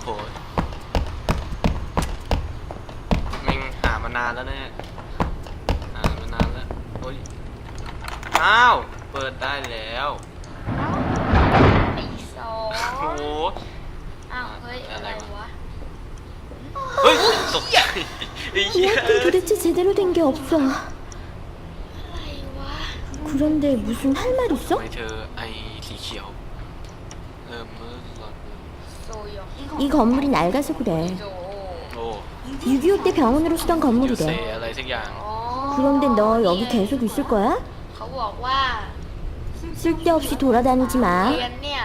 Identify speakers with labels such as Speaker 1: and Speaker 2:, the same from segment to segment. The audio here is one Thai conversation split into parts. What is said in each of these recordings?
Speaker 1: โหแม่งหามานานแล้วเนี่ยหามานานแล้วโอ้ยอ้าว เปิดได้แล้ว
Speaker 2: ไอ้สอ
Speaker 1: โอ้โห
Speaker 2: อ้าวเฮ้ยอะไรวะ
Speaker 1: เฮ้ยตกใจไอ้เหี้ย
Speaker 3: 이것도 도대체 제대로 된 게 없어.
Speaker 2: อะไรวะ
Speaker 3: 그런데 무슨 할 말
Speaker 1: ทำ
Speaker 3: 있어?
Speaker 1: ไมเธอไอ ้ยโอ้ยโอ้ยโอ้ยโอ้ยโอ้ยโอ้ย
Speaker 2: โอ้ยโอ้ยโอ้ยโอ้ย
Speaker 3: 이 건물이 낡아서 그래.
Speaker 2: โจ
Speaker 1: โอ้
Speaker 3: 6.25 때 병원으로 쓰던
Speaker 1: ยูเซ
Speaker 3: 건물이래.
Speaker 1: อะไรสักอย่าง
Speaker 2: อ๋อ
Speaker 3: 그런데 너 여기 계속 있을 거야?
Speaker 2: เขาบอกว่า
Speaker 3: 쓸데없이 돌아다니지
Speaker 2: เรี
Speaker 3: 마.
Speaker 2: ยนเนี่ย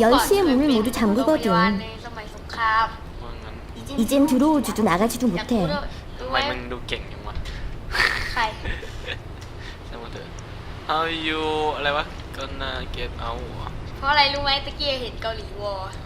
Speaker 3: 10시에 문을 모두
Speaker 2: โรงพยาบาล
Speaker 3: 잠그거든.
Speaker 2: ในสมัยสงคราม
Speaker 1: ว่างั้น
Speaker 3: 이젠 들어오지도 나가지도
Speaker 2: อยากรู้
Speaker 3: 못해.
Speaker 2: ด้วย
Speaker 1: ทำ
Speaker 2: ไห
Speaker 1: ไม
Speaker 2: ม
Speaker 1: มึงดูเก่งอย่างวะ
Speaker 2: ใคร
Speaker 1: ช่างมาเถอะ How you อะไรวะ gonna get out เหรอ
Speaker 2: เพราะอะไรรู้ไหมตะกี้เห็นเกาหลีวอ
Speaker 1: อ๋อ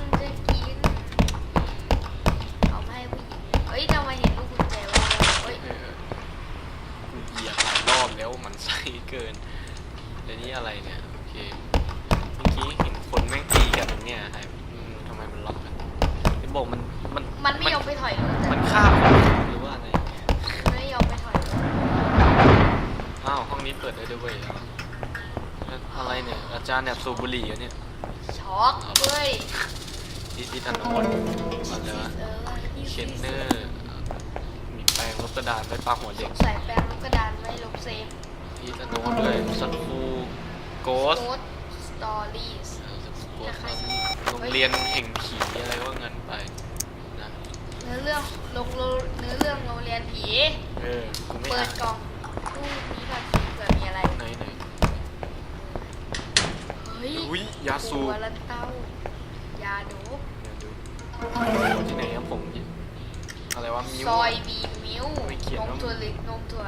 Speaker 2: เฮ้ยทำไมเห็นลูกกุญแจวะเฮ้ย
Speaker 1: เออกูเหยียบหลายรอบแล้วมันไส้เกินเดี๋ยวนี้อะไรเนี่ยโอเคเมื่อกี้เห็นคนแม่งตีกันตรงเนี่ยไอ้อืมทำไมมันล็อกกันไอ้บอกมันมัน
Speaker 2: มันไม่ยอมไปถอยรถ
Speaker 1: มัน
Speaker 2: อะ
Speaker 1: ฆ่าคนหรือว่าอะไร
Speaker 2: มันไม่ยอมไปถอยรถ
Speaker 1: อ้าวห้องนี้เปิดได้ด้วยเวยแล้วอะไรเนี่ยอาจารย์เนี่ยสูบบุหรี่เหรอเนี่ย
Speaker 2: ช็อกเว้ย
Speaker 1: ดิดิตันโนนมาเลยวะ
Speaker 2: เออ
Speaker 1: เชนเนอร์ มีแปรงลบกระดาษไปปาหัว
Speaker 2: ส
Speaker 1: เด็ก
Speaker 2: งสัยแปลงลูกกระดานไว้ลบเซฟ
Speaker 1: ดิตันโนนด้วยซันฟูโกส
Speaker 2: โกดสตอรี่ส
Speaker 1: โรงเรียนแห่งผีอะไรว่าเงินไปนะ
Speaker 2: เนื้อเรื่องลงเนื้อเรื่องโรงเรียนผี
Speaker 1: เออกูไม่
Speaker 2: เปิ
Speaker 1: อ่า
Speaker 2: ด
Speaker 1: น
Speaker 2: กล่องตู้นี้ก่อนเผื่อมีอะไร
Speaker 1: ไหนไหน
Speaker 2: เฮ้ย
Speaker 1: อุ้ยยาสู
Speaker 2: ตั
Speaker 1: บ
Speaker 2: วละเต้ายาโดบ
Speaker 1: ที่ไหนครับผมเนี่ย อะไรวะมิว
Speaker 2: ซอยบีมิว
Speaker 1: ไม่เขียน
Speaker 2: นม
Speaker 1: ว่า
Speaker 2: ถั่วเหลืองนมถั่ว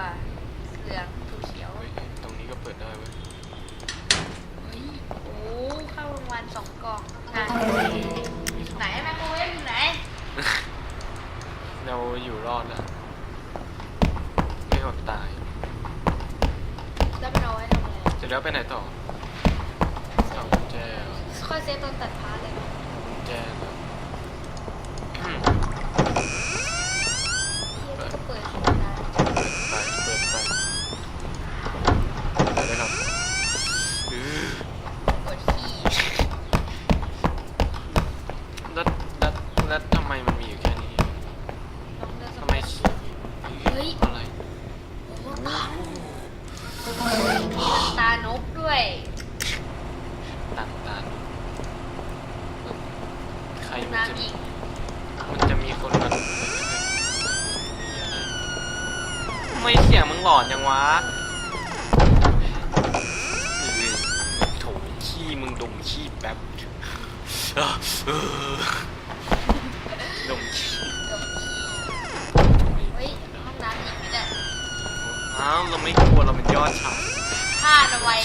Speaker 2: เหลืองถั่วเขียว
Speaker 1: เฮ้ยตรงนี้ก็เปิดได้เว้ย
Speaker 2: เฮ้ยโอ้เข้ารางวัลสองกล่องไหนไหนแมคโครเวฟอยู่ไหน
Speaker 1: เราอยู่รอดแล้วไม่อดตาย
Speaker 2: แล้วไปเอาไว้ทำอะไร
Speaker 1: เสร็จแล้วไปไหนต่อเอากุญแจเหรอ
Speaker 2: ค่อยเซฟตอนตัดพาร์ทเลย
Speaker 1: กุญแจเหรออืม
Speaker 2: ที่นี่ก็เปิดได้
Speaker 1: ไปเปิดไปไปเลยครับอื้อก
Speaker 2: ดขี้
Speaker 1: แล้วแล้วแล้วทำไมมันมีอยู่แค่นี้
Speaker 2: ลองเลือกส
Speaker 1: ทำ
Speaker 2: มั
Speaker 1: ไม
Speaker 2: ย
Speaker 1: เฮ้ยอะไร
Speaker 2: โอ้ตาตานกด้วย
Speaker 1: ตันตันใครมั น้ำ
Speaker 2: อีก
Speaker 1: มันจะมีคนมาไม่เสียงมึงหลอนยังวะโถขี้มึงดมขี้แป๊บดมขี้
Speaker 2: เฮ้ยห้องน้ำอีกไม่ได้
Speaker 1: อ้าวเราไม่กลัวเราเป็นยอดชาย
Speaker 2: ผ้าเอาไว้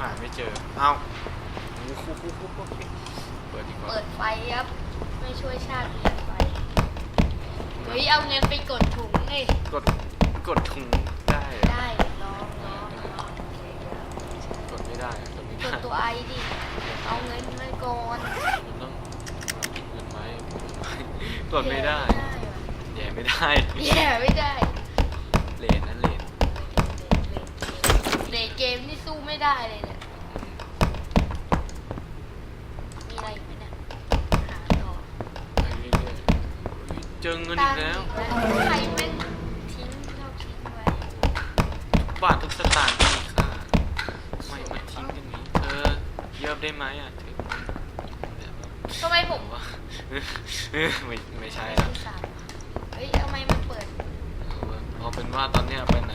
Speaker 1: หาไม่เจอ เอ้าเปิดดีกว่า
Speaker 2: เปิดไฟครับ ไม่ช่วยชาติเปลี่ยนไฟเฮ้ยเอาเงินไปกดถุงเลย
Speaker 1: กดกดถุงได้เหรอ
Speaker 2: ได้ลองลองลอง
Speaker 1: กดไม่ได้กดไม่
Speaker 2: ก
Speaker 1: ได้
Speaker 2: ดตัวไอดิ เอาเงินมาก่อน
Speaker 1: มันต้องเงินไหมกดไม่ได้แย่ไม่ได้
Speaker 2: แย่ไม่ได้
Speaker 1: เลนนั่นเลน
Speaker 2: เดทเกมนี่สู้ไม่ได้เลยเนี่ย เจ
Speaker 1: อเงินอีกแล้ว
Speaker 2: ใครเป็นทิ้งเราทิ้งไว้
Speaker 1: บาททุกสตางค์มีค่าทำไมมาทิ้งอย่นี้เธอเยอบได้ไหมอะถึง
Speaker 2: ทำไมผม
Speaker 1: วะไม่ไม่ใช่ละเฮ้ยทำไม
Speaker 2: มัน
Speaker 1: เปิด เอาเป็
Speaker 2: นว่าตอนนี้ยไปไหน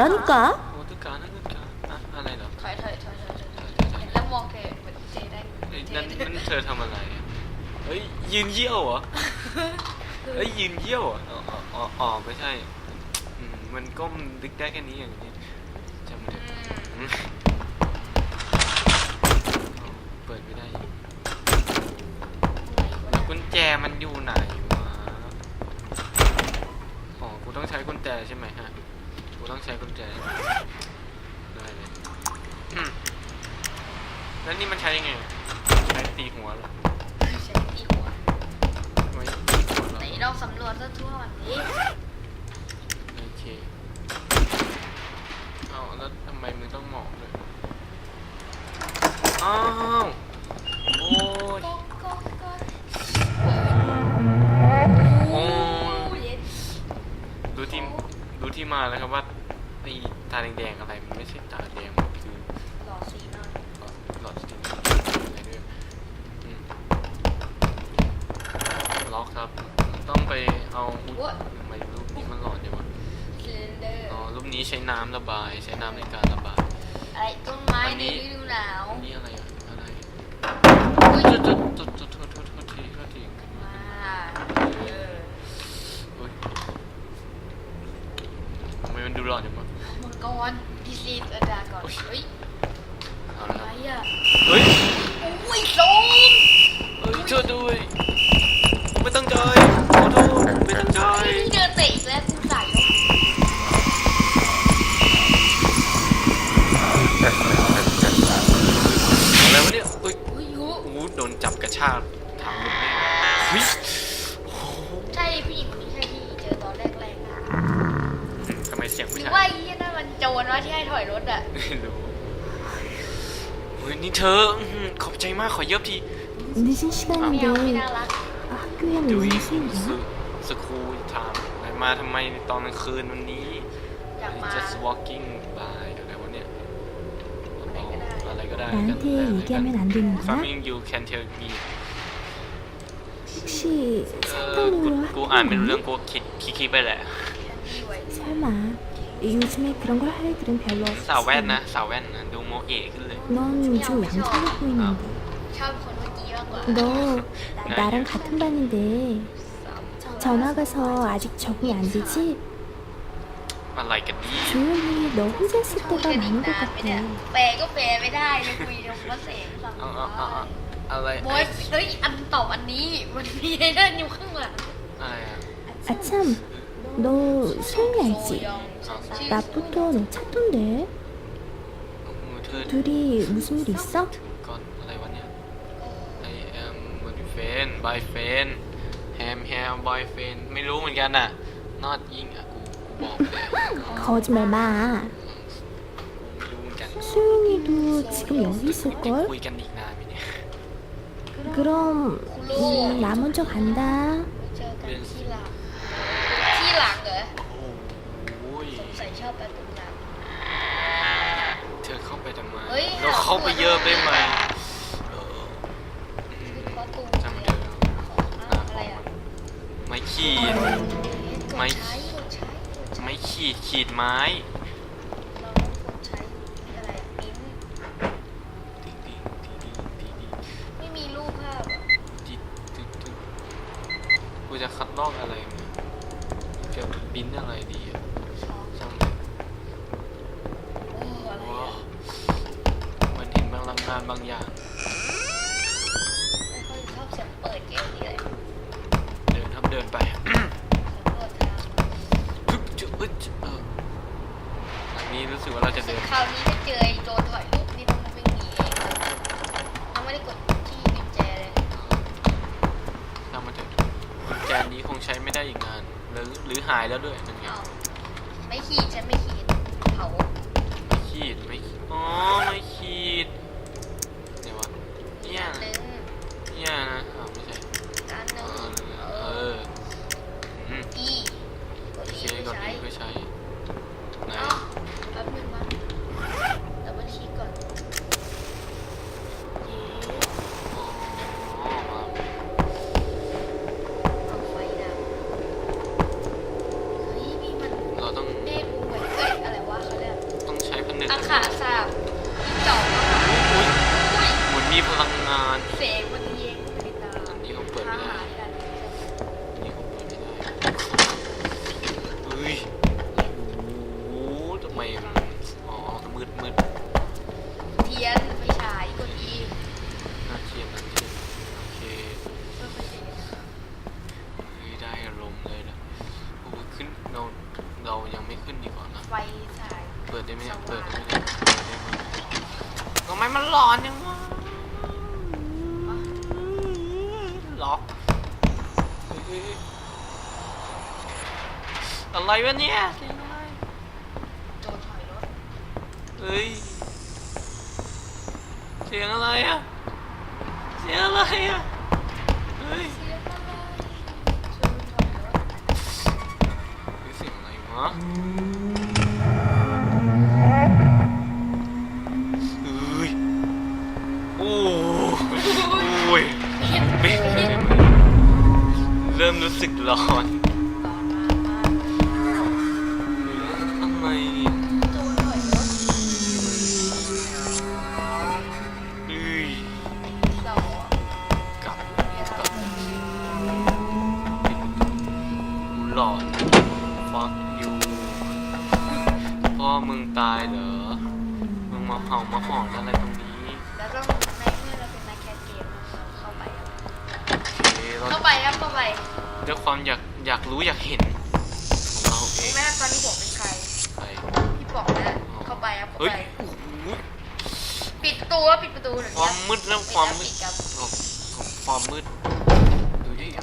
Speaker 2: รันกะ
Speaker 1: โอ้ตุกานั่นตุกาอะอะไรเหรอ
Speaker 2: ถอยถอยถอยถอยถอยถอยถอยเห็นแล้วมองเกเหมือนเจได้
Speaker 1: เอ้ย
Speaker 2: เจ
Speaker 1: นั่นนั่นเธอทำอะไรอะเฮ้ยยืนเยี่ยวเหรอเฮ้ยยืนเยี่ยวเหรออ๋ออ๋ออ๋อไม่ใช่อืมมันก้มดึกได้แค่นี้อย่างนี้จำไม่ได้อืมเอาเปิดไม่ได้อีกแล้วกุญแจมันอยู่ไหนวะอ๋อกูต้องใช้กุญแจใช่ไหมฮะ ต้องใช้กุญแจใช่ไหมได้เลยอืมแล้วนี่มันใช้ยังไงใช้ตีหัวเหรอ
Speaker 2: ใช้ตีหัว
Speaker 1: ไม่ตีหัวเหรอ
Speaker 2: ไหนลองสำรวจทั่วๆวันนี้
Speaker 1: โอเค เอาแล้วทำไมมึงต้องหมอบเลยอ้าว โอ้ย
Speaker 2: ก็ก็ก็
Speaker 1: โอ้ย
Speaker 2: เย็น
Speaker 1: ดูที่ดูที่มาแล้วครับว่าไอ้ ตาแดงๆอะไรมั อ
Speaker 2: น
Speaker 1: โอ้ย
Speaker 2: เฮ้ย
Speaker 1: เอา
Speaker 2: อะ
Speaker 1: ละ
Speaker 2: ไร
Speaker 1: ครับ
Speaker 2: อะ
Speaker 1: ออื้อหือขอบใจมากขอเยอะที
Speaker 3: 늦은
Speaker 2: ไม่เอาไม่
Speaker 3: 시간인데
Speaker 2: น่ารัก
Speaker 3: 학교에는
Speaker 1: ดู
Speaker 3: 왜
Speaker 1: อี
Speaker 3: 무슨일이야?
Speaker 1: สคูลไทม์มาทำไมตอนกลางคืนวันนี้
Speaker 2: อยากมา
Speaker 1: just walking by อะไรวะเนี่ยอะไรก็ได้
Speaker 3: 나한테 얘기하면 안 되는구나?
Speaker 1: Something you can tell me
Speaker 3: 혹시
Speaker 1: เออกู
Speaker 3: 상담으로
Speaker 1: กูอ่านไม่รู้
Speaker 3: 하는
Speaker 1: เรื่อง
Speaker 3: 거니?
Speaker 1: กูคิดคิดคิดไปแหละ
Speaker 2: ที่ไว้
Speaker 3: 설마 요즘에 그런 걸 할 일들은 별로
Speaker 1: สาวแว่นนะ
Speaker 3: 없지
Speaker 1: สาวแว่นนะดูโม เอะขึ้นเลย
Speaker 3: 넌 좀 얌전해 보이는데
Speaker 2: ชอบคนเมื่อกี้มากกว่า
Speaker 3: 너 나랑 같은 반인데
Speaker 2: สาม
Speaker 3: 전화 가서 아직 적응이 안 되지?
Speaker 1: อะไรกันนี่
Speaker 3: 조용히 너 혼자 있을
Speaker 2: คุย
Speaker 3: 때가
Speaker 2: กันอีก
Speaker 3: 많은 것
Speaker 2: นานไหมเนี่ย
Speaker 3: 같아
Speaker 2: แปลก็แปลไม่ได้จะคุยเรื่องภาษาสั่ง
Speaker 1: เอาเอาเอาเอาอะไร
Speaker 2: บอยเฮ้ยอันตอบอันนี้มันมีไอ้นั่นอยู่ข้างหลัง
Speaker 1: อะไรอ่ะ
Speaker 3: 아참 너 소영이
Speaker 2: โซ
Speaker 3: 알지?
Speaker 2: ยองชื่อ
Speaker 3: 낮부터 너 찾던데
Speaker 1: โอ้โหเธอ
Speaker 3: 둘이 무슨 일 있어?
Speaker 1: ก่อนอะไรวะเนี่ย I am my friend by friend ham ham boy friend ไม่รู้เหมือนกันน่ะ not ยิงอ่ะกูกูบอกเลย
Speaker 3: 거짓말 마
Speaker 1: ไม่รู้เหมือนกัน
Speaker 3: 소영이도 지금 여기
Speaker 1: จะ
Speaker 3: 있을걸?
Speaker 1: คุยกันอีกนานไหมเนี่ย
Speaker 3: 그럼 음, 나 먼저 간다
Speaker 2: เจอกันที่หลังที่หลังเหรอ
Speaker 1: เราเข้าไปเยอะได้ไหมเอออืม
Speaker 2: คือคอตูม
Speaker 1: จำ
Speaker 2: เลย
Speaker 1: เดิม
Speaker 2: ของอะไรอะ
Speaker 1: ไม่ขีด ไม่
Speaker 2: กดใช้กดใช้กดใช้
Speaker 1: ไม่ขีดขีดไม้
Speaker 2: ด้
Speaker 1: วย
Speaker 2: นั่
Speaker 1: นไง อ้า
Speaker 2: วไม่ขีดฉันไม่ขีดเผา
Speaker 1: ไม่ขีดไม่ขีดอ๋อไม่ขีดไหนวะ
Speaker 2: มาขาสาบเจาะ
Speaker 1: อุ้ย
Speaker 2: อุ้ย
Speaker 1: เหมือนมีพลังงาน
Speaker 2: เสกมันเองก็ไม่ได้ตาม
Speaker 1: อันนี้ผมเปิดไม่ได้
Speaker 2: หาหากัน
Speaker 1: อันนี้ผมเปิดไม่ได้เฮ้ยโอ้โหทำไมมันอ๋อมืดมืด
Speaker 2: เทียนไฟฉายกดอี
Speaker 1: น่าเทียนน่าเทียนโอเค
Speaker 2: เพื่อไฟฉาย
Speaker 1: เฮ้ยได้อารมณ์เลยนะโอ้โหขึ้นเราเรายังไม่ขึ้นดีกว่านะ
Speaker 2: ไฟฉาย
Speaker 1: เปิด ได้ไหมเนี่ยเปิดได้ไหมเนี่ยเปิดได้ไหมทำไมมันร้อนยังวะล็อกเฮ้ยเฮ้ยเฮ้ยอะไรวะเนี่ยเสียงอะไร
Speaker 2: โจรถอยรถ
Speaker 1: เฮ้ยเสียงอะไรอะเสียงอะไรอะเฮ้ย
Speaker 2: เสียงอะไรโจรถอยรถ
Speaker 1: เสียงอะไรวะ เริ่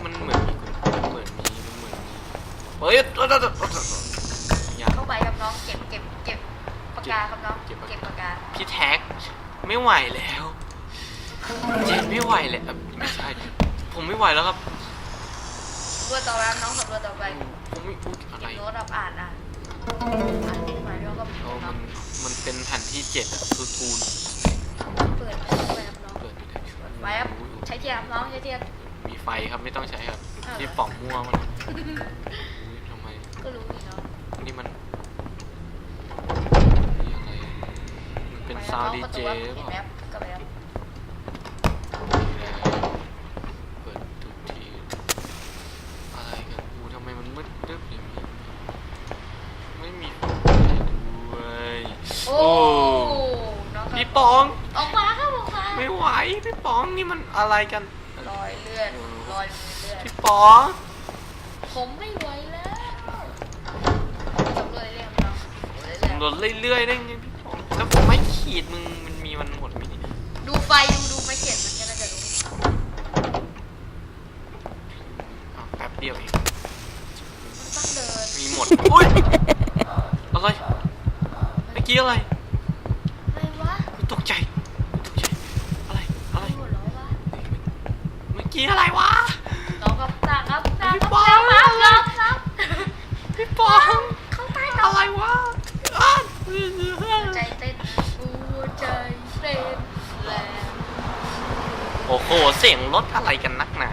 Speaker 1: มันเหมือน
Speaker 2: มี
Speaker 1: มันเหมือนมีมันเหมือนมีเฮ้ยอย่า
Speaker 2: เข้าไปครับน้องเก็บเก็บเก็บปากกาครับน้อง
Speaker 1: เก็บปากกา
Speaker 2: เก็บปากกา
Speaker 1: พี่แท็กไม่ไหวแล้วเจนไม่ไหวแล้วไม่ใช่ผมไม่ไหวแล้วครับ
Speaker 2: สำรวจต่อไปครับน้องสำรวจต่อไป
Speaker 1: ผมไม่พูดอะไร
Speaker 2: โน้ตรับอ่านอ่านอ่านขึ้นมาแล้วก็
Speaker 1: เออมันมันเป็นแผ่นที่เจ็ดอะคือทูน
Speaker 2: เปิดเข้าไปครับน้อง
Speaker 1: เปิดไม่ได้
Speaker 2: ไว้ครับใช้เทียนครับน้องใช้เทียน
Speaker 1: มี ไฟครับไม่ต้องใช้ครับ
Speaker 2: เออ
Speaker 1: ที่ป่องมั่วมันอุ๊ยทำไม
Speaker 2: ก็รู้นี่เนาะ
Speaker 1: นี่มันนี่อะไรมันเป็นซาวด์ดีเจ
Speaker 2: ห
Speaker 1: หรือ
Speaker 2: เห็น
Speaker 1: เป
Speaker 2: ไหม
Speaker 1: ล่า
Speaker 2: ครับกลับไปครับ
Speaker 1: เปิดทุกทีอะไรกันอูทำไมมันมืดตึ๊บอย่างนี้ไม่มีไฟด้วย
Speaker 2: โอ้น้องครับ
Speaker 1: พี่ปอง
Speaker 2: ออกมาครับออกมา
Speaker 1: ไม่ไหวพี่ปองนี่มันอะไรกัน
Speaker 2: รอยเลือดรอ ยมือเลือด
Speaker 1: พี่ปอง
Speaker 2: ผมไม่ไหวแล้วสำรวจเรื่อยๆน้องสำรวจเรื่อย
Speaker 1: ลดเรื่อยๆได้ไงพี่ปองแล้วผมไม่ขีดมึงมันมีมันหมดไหมเนี่ย
Speaker 2: ๆดูไฟดูดูไม่เขียนมันก็น่าจะรู้
Speaker 1: อ้าวแป๊บเดียวเอง
Speaker 2: มันต้องเดิน
Speaker 1: มีหมด อุ้ยอะไร เมื่อกี้อะไร
Speaker 2: อะไรวะ
Speaker 1: ตกใจ อ
Speaker 2: งเข้าใต้น้อง
Speaker 1: อะไรวะอ้าว
Speaker 2: ใจเต้นหัวใจเต้นแรง
Speaker 1: โอ้โห เสียงรถอะไรกันนักหนา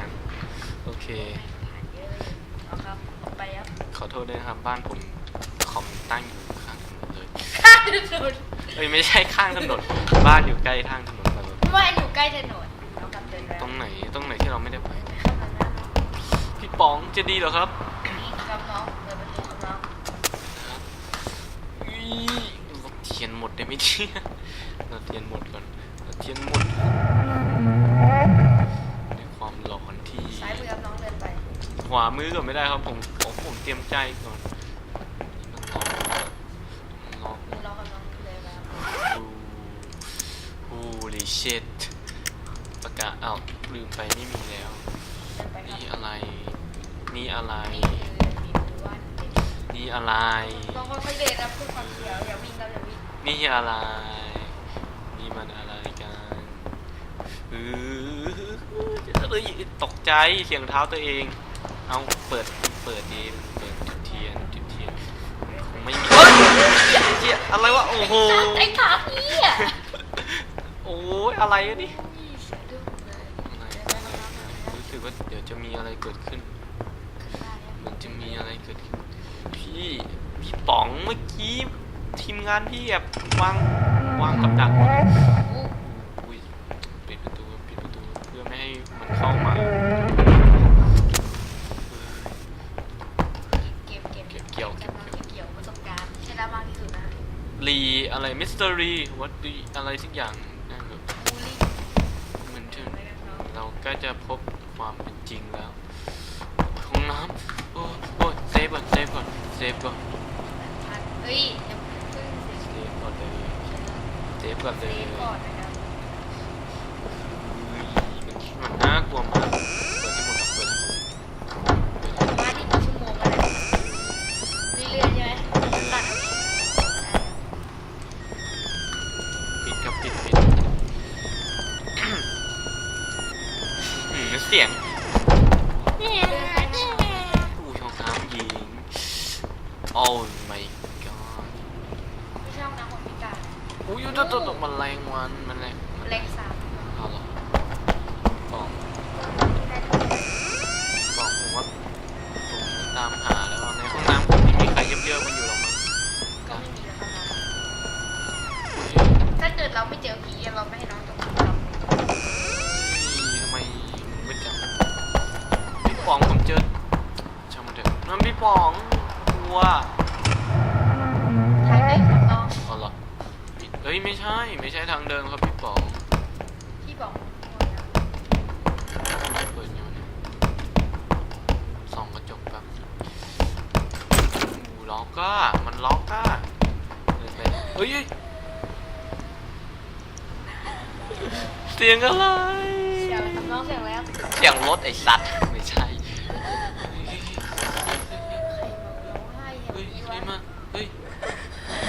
Speaker 1: โอเค
Speaker 2: เยอะเลยเอาครับออกไปครับ
Speaker 1: ขอโทษด้วยนะครับ บ้านผมคอมตั้งอยู่ข้างถนนเลย
Speaker 2: ข้างถนน
Speaker 1: เอ้ยไม่ใช่ข้างถนน บ้านอยู่ใกล้ทางถนนแบบ
Speaker 2: ว่าอยู่ใกล้ถนนเอาครับเดินแล้ว
Speaker 1: ตรงไหนตรงไหนที่เราไม่ได้ไป
Speaker 2: เข้ามาหน้าน้อง
Speaker 1: พี่ปองจะดีเหรอครับ
Speaker 2: นี่ครับน้องเปิดประตูครับน้อง
Speaker 1: อุ๊ย เราเทียนหมดได้ไหมเนี่ยเราเทียนหมดก่อนเราเทียนหมดในความร้อนที่
Speaker 2: ซ้ายมือครับน้องเดินไป
Speaker 1: ขวามือก่อนไม่ได้ครับผมผมผมเตรียมใจก่อนมันร้อนมันร้อน
Speaker 2: รอครับน้องเดินไปครับ
Speaker 1: โอ้ holy shit ประกาศเอ้าลืมไปไม่มีแล้ว
Speaker 2: เดินไปครับ
Speaker 1: นี่อะไร นี่อะไร
Speaker 2: อะ
Speaker 1: ไร
Speaker 2: ต้องค่อยๆเดินครับเพื่อความเสียวอย่าวิ่งครับอย่าวิ่ง
Speaker 1: นี่อะไร นี่มันอะไรกันเออเอ้ยตกใจเสียงเท้าตัวเอง เอาเปิด เปิดดีเปิดจุดเทียนจุดเทียนคงไม่มีเฮ้ยเจี๊ยเจี๊ยอะไรวะ โอ้โห
Speaker 2: ไอ้ขาพี่อะ
Speaker 1: โอ้ยอะไรอะนี่
Speaker 2: นี่สะดุ้งเลย
Speaker 1: อะไร
Speaker 2: เดินไปครับน้องเดินไปครับ
Speaker 1: รู้สึกว่าเดี๋ยวจะมีอะไรเกิดขึ้น
Speaker 2: ข้างหน้าเนี่ย
Speaker 1: เหมือนจะมีอะไรเกิดขึ้น พี่พี่ป๋องเมื่อกี้ทีมงานพี่แอบวางวางกับดักหมด
Speaker 2: โอ้
Speaker 1: อุ้ยปิดประตูปิดประตูเพื่อไม่ให้มันเข้ามา
Speaker 2: เก็บเก็บ
Speaker 1: เก็บเกี่ยว
Speaker 2: เก็บเก็บเกี่ยวประสบการณ์ใช้ได้มากที่สุดนะ
Speaker 1: รีอะไรมิสเตอรีวัดดีอะไรสักอย่างนะครับ
Speaker 2: บูลลี่
Speaker 1: เหมือนถึง
Speaker 2: อะไรกันเนาะ
Speaker 1: เราก็จะพบความเป็นจริงแล้วห้องน้ำโอ้โอ้เซฟ ก่อนเซฟก่อนเซฟก่อน
Speaker 2: พันเฮ้ยอย่าเพิ่งเสีย
Speaker 1: เซ
Speaker 2: ชีวิต
Speaker 1: ฟก่อนเลยเซฟก่อน
Speaker 2: เซ
Speaker 1: เลย
Speaker 2: ฟก่อนนะครับ
Speaker 1: อุ้ยมันมันน่ากลัวมาก
Speaker 2: อุ้ยตั
Speaker 1: วตัวตัวมันแรงวันมันแรง
Speaker 2: เล็กสาม
Speaker 1: เอาเหรอบอกบอกผมว่าผมตามหาแล้วว่าในห้องน้ำผมไม่มีใครเยอะๆมันอยู่หรอกมั้ง
Speaker 2: ก็ไม่มีแล้วครับน้อง
Speaker 1: อุ้ย
Speaker 2: ถ้าเกิดเราไม่เจอผีเราไม่ให้น้องจบครับ
Speaker 1: ทำไมมันมืดจังพี่ป๋องผมเจอช่างมันเถอะนั่นพี่ป๋องกลัว ไม่ใช่ ไม่ใช่ทางเดินครับพี่ป๋อง
Speaker 2: ที่บอก
Speaker 1: เปิดอยู่เนี่ยส่องกระจกแบบอู้ล็อกก้ามันล็อกก้าเดินไปเฮ้ยเฮ้ยเสียงอะไร
Speaker 2: เสียงอะไรครับน้องเสียงแล้ว
Speaker 1: เสียงรถไอ้สัตว์ไม่ใช่
Speaker 2: ใครมาร้องไห้อย่าง
Speaker 1: เฮ้ย
Speaker 2: นี้
Speaker 1: เฮ้
Speaker 2: วะ
Speaker 1: ยมาเฮ้ย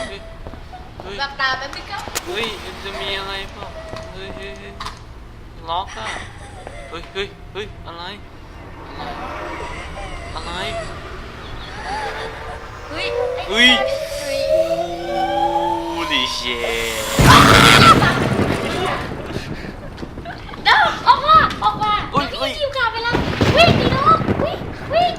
Speaker 1: เฮ้ยเฮ้ย
Speaker 2: หลับตาแป๊บนึงครับ
Speaker 1: เฮ้ยจะมีอะไรเปล่าเฮ้ยเฮ้ยเฮ้ยล็อกอะเฮ้ยเฮ้ยเฮ้ยอะไร อะไร
Speaker 2: เฮ้ย
Speaker 1: เฮ้ย
Speaker 2: เฮ้ย
Speaker 1: โอ้ดิเช
Speaker 2: เดินออกมาออกมาเดี๋ยวพี่คิวขาดไปแล้ววิ่งดีน้องวิ่งวิ่ง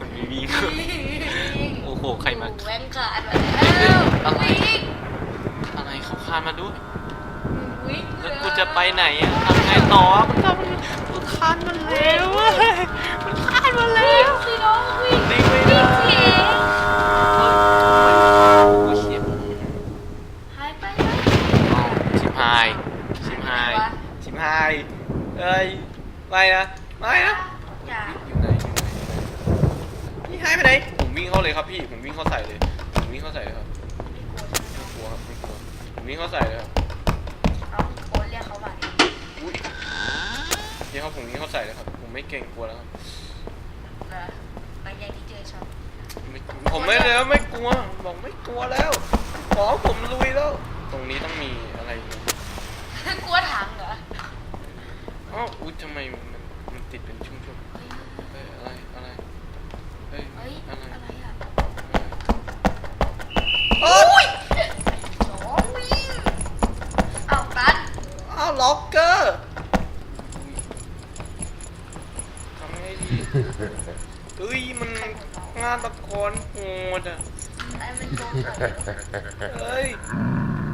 Speaker 1: มันมีวิ่งโอ้โหใครมา
Speaker 2: แหวงขาดมาแล้ว
Speaker 1: อะไร
Speaker 2: วิ่ง
Speaker 1: อะไรเขาคานมาด้วย
Speaker 2: วิ่ง
Speaker 1: แล้วกูจะ ไปไหนอะทำไงต่ออะมันทำมันคานมาแล้วเว้ยมันคานมาแล้
Speaker 2: วิ่ง
Speaker 1: ว
Speaker 2: สิน้องวิ่ง
Speaker 1: วิ่งไม่ได้
Speaker 2: วิ่งสิ
Speaker 1: โอ้ยเสีย
Speaker 2: หายไปแล้ว
Speaker 1: อ้าวชิบหายชิบหายชิบหายเอ้ยไม่นะไม่นะ
Speaker 2: อย่า
Speaker 1: อยู่ไหนอยู่ไหนพี่หายไปไหนผมวิ่งเข้าเลยครับพี่ผมวิ่งเข้าใส่เลยผมวิ่งเข้าใส่เลยครับ
Speaker 2: ไม่กลัวใช่ไหม
Speaker 1: ไม่กลัวครับไม่กลัวผมวิ่งเข้าใส่เลยครับ
Speaker 2: น้องโอนเรียกเขามาดิ
Speaker 1: อุ้ย เดี๋ยวครับผมวิ่งเข้าใส่เลยครับ ผมไม่เกรงกลัวแล้วครับ
Speaker 2: เหรอไปยังที่เจอช็อป
Speaker 1: ไม่ผมไม่แล้วไม่กลัว บอกไม่กลัวแล้วขอผมลุยแล้ว ตรงนี้ต้องมีอะไรอยู่
Speaker 2: กลัวถังเหรอ
Speaker 1: อ้าวอุ้ยทำไมมันมันติดเป็นชุ่มๆ
Speaker 2: เฮ้ย
Speaker 1: เฮ้ยอะไรอะไรเฮ้ย
Speaker 2: เฮ้ย
Speaker 1: อะไร
Speaker 2: อะไรอะ
Speaker 1: โอ้ย
Speaker 2: น้องวิ่งเอาตัน
Speaker 1: อ้าวล็อกเกอร์ทำไงดี เฮ้ยมันงานตะกอนโหดอะ
Speaker 2: ไอ้มันโดนผม
Speaker 1: เฮ้ย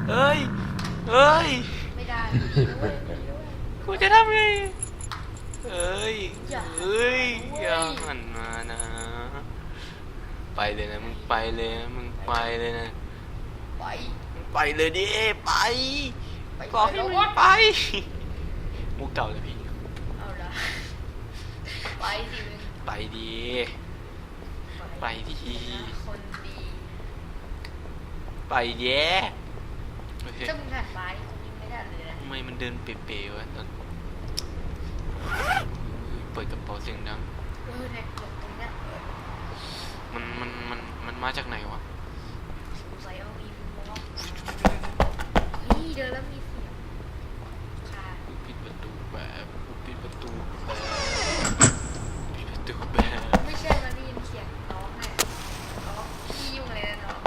Speaker 1: เฮ้ยเฮ้ย
Speaker 2: ไม่ได้ด้วยด้วย
Speaker 1: กูจะทำไงเฮ้ย
Speaker 2: อย่า
Speaker 1: เฮ้ย
Speaker 2: เว้ย
Speaker 1: อย่าหันมานะ ไปเลยนะมึงไปเลยนะมึงไปเลยนะ
Speaker 2: ไป
Speaker 1: มึงไปเลยดิไป
Speaker 2: ไป
Speaker 1: บอกให้
Speaker 2: แล้ว
Speaker 1: มึง
Speaker 2: วะ
Speaker 1: ไปมุกเก่าเลยพี่
Speaker 2: เอาละไปสิมึง
Speaker 1: ไปดี ไปดิ
Speaker 2: นะคนดี
Speaker 1: ไปแย่โอเค
Speaker 2: ถ้ามึงหันมานี่คงยิงไม่ได้เลยนะ
Speaker 1: ทำไมมันเดินเป๋ๆวะตอนเปิดกระเป๋าเสียงดัง
Speaker 2: เออในกดตรงเนี้ย
Speaker 1: มันมันมันมันมาจากไหนวะ
Speaker 2: สงสัยว่ามีมุมมองเฮ้ยเดินแล้วมีเสียงค่ะ
Speaker 1: ปิดประตูแบบปิดประตูแบบปิดประตูแบบ
Speaker 2: ไม่ใช่มันได้ยินเสียงน้องแน่น้องพี่ยุ่งเลยนะน้อง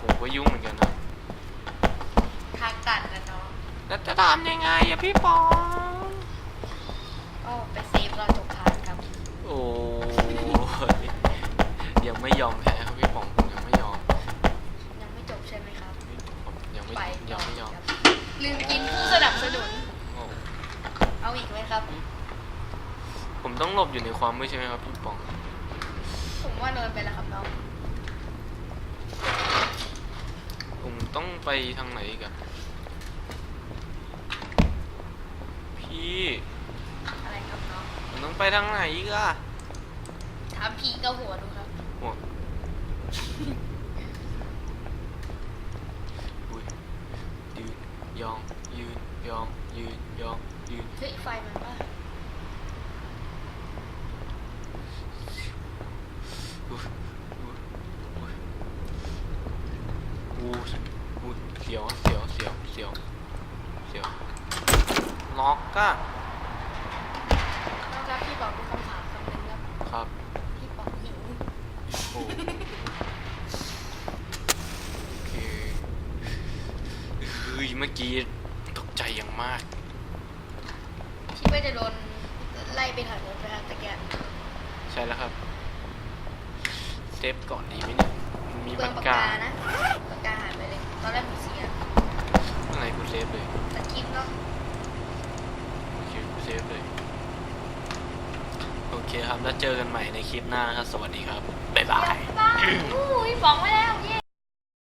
Speaker 1: ผมก็ยุ่งเหมือนกันนะ
Speaker 2: ทางตัดนะน้อง
Speaker 1: แล้วจะทำยังไงอะพี่ปอง
Speaker 2: ก็ไปเซฟเราจบทางครับ
Speaker 1: โอ้ยยังไม่ยอมแพ้ครับพี่ปองผมยังไม่ยอม
Speaker 2: ยังไม่จบใช่ไหมครับ ไป
Speaker 1: ยอมไม่ยอม
Speaker 2: ครับลืมกินผู้สนับสนุน
Speaker 1: โอ้
Speaker 2: เอาอีกไหมครับ
Speaker 1: ผมต้องหลบอยู่ในความมืดใช่ไหมครับพี่ป๋อง
Speaker 2: ผมว่าเนินไปแล้วครับน้อง
Speaker 1: ผมต้องไปทางไหนอีกอะพี่
Speaker 2: อะไรครับน้อง
Speaker 1: ผมต้องไปทางไหนอีกอะ
Speaker 2: ถามผีกับหัวดูครับ
Speaker 1: โอ้อุ๊ยยืนยองยืนยองยืนยองยืน
Speaker 2: เฮ้ยไฟมันป่ะ
Speaker 1: อุ๊ยอุ๊ยอุ๊ยอู้อู้เสียวเสียวเสียวเสียวเสียว ล็อกอะ
Speaker 2: นอกจากพี่บอกดูคำถามคำหนึงครับ
Speaker 1: ครับ
Speaker 2: พี่บอกหิว
Speaker 1: โอ้โอเคเฮ้ยเมื่อกี้ตกใจอย่างมาก
Speaker 2: คิดว่าจะโดนไล่ไปถังรถไปครับตะแกรง
Speaker 1: ใช่แล้วครับเซฟก่อนดีไหมเนี่ยมี
Speaker 2: เปลื
Speaker 1: ปา
Speaker 2: อง
Speaker 1: ก
Speaker 2: ปาก
Speaker 1: กากา
Speaker 2: นะปากกาหายไปเลย ตอนแรกมีเสีย
Speaker 1: เมื่อไหร่กูเซฟเลย
Speaker 2: ตะคริปต์เนาะ
Speaker 1: โอเคกูเซ ฟเลย โอเคครับ แล้วเจอกันใหม่ในคลิปหน้านะครับ สวัสดีครับ บ๊ายบาย
Speaker 2: บ้าอู้ยฟ้องไว้แล้วเย้